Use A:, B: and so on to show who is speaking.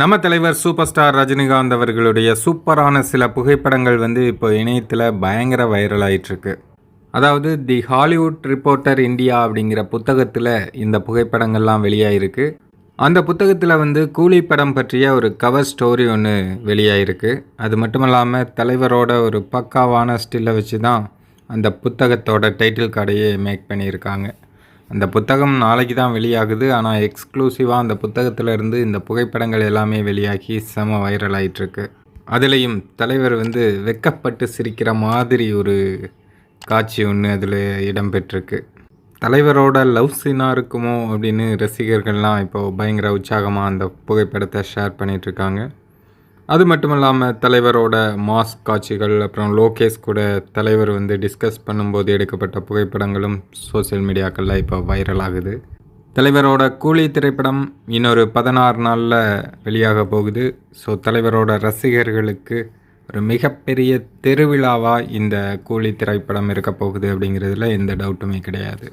A: நம்ம தலைவர் super star Rajinikanth அவர்களுடைய சூப்பரான சில புகைப்படங்கள் வந்து இப்போ இணையத்தில் பயங்கர வைரல் ஆயிட்டிருக்கு. அதாவது தி ஹாலிவுட் ரிப்போர்ட்டர் இந்தியா அப்படிங்கிற புத்தகத்தில் இந்த புகைப்படங்கள்லாம் வெளியாயிருக்கு. அந்த புத்தகத்தில் வந்து கூலி படம் பற்றிய ஒரு கவர் ஸ்டோரி ஒன்று வெளியாயிருக்கு. அது மட்டும் இல்லாமல் தலைவரோட ஒரு பக்காவான ஸ்டில்லை வச்சு தான் அந்த புத்தகத்தோட டைட்டில் கார்டையே மேக் பண்ணியிருக்காங்க. அந்த புத்தகம் நாளைக்கு தான் வெளியாகுது. ஆனால் எக்ஸ்க்ளூசிவாக அந்த புத்தகத்தில் இருந்து இந்த புகைப்படங்கள் எல்லாமே வெளியாகி செம வைரல் ஆயிட்டிருக்கு. அதுலேயும் தலைவர் வந்து வெக்கப்பட்டு சிரிக்கிற மாதிரி ஒரு காட்சி ஒன்று அதில் இடம்பெற்றிருக்கு. தலைவரோட லவ் சீனாக இருக்குமோ அப்படின்னு ரசிகர்கள்லாம் இப்போது பயங்கர உற்சாகமாக அந்த புகைப்படத்தை ஷேர் பண்ணிகிட்ருக்காங்க அது மட்டும் இல்லாமல் தலைவரோட மாஸ் காட்சிகள் அப்புறம் லோகேஷ் கூட தலைவர் வந்து டிஸ்கஸ் பண்ணும்போது எடுக்கப்பட்ட புகைப்படங்களும் சோஷியல் மீடியாக்களில் இப்போ வைரல் ஆகுது. தலைவரோட கூலி திரைப்படம் இன்னொரு பதினாறு நாளில் வெளியாக போகுது. ஸோ தலைவரோட ரசிகர்களுக்கு ஒரு மிகப்பெரிய திருவிழாவாக இந்த கூலி திரைப்படம் இருக்க போகுது அப்படிங்கிறதுல எந்த டவுட்டுமே கிடையாது.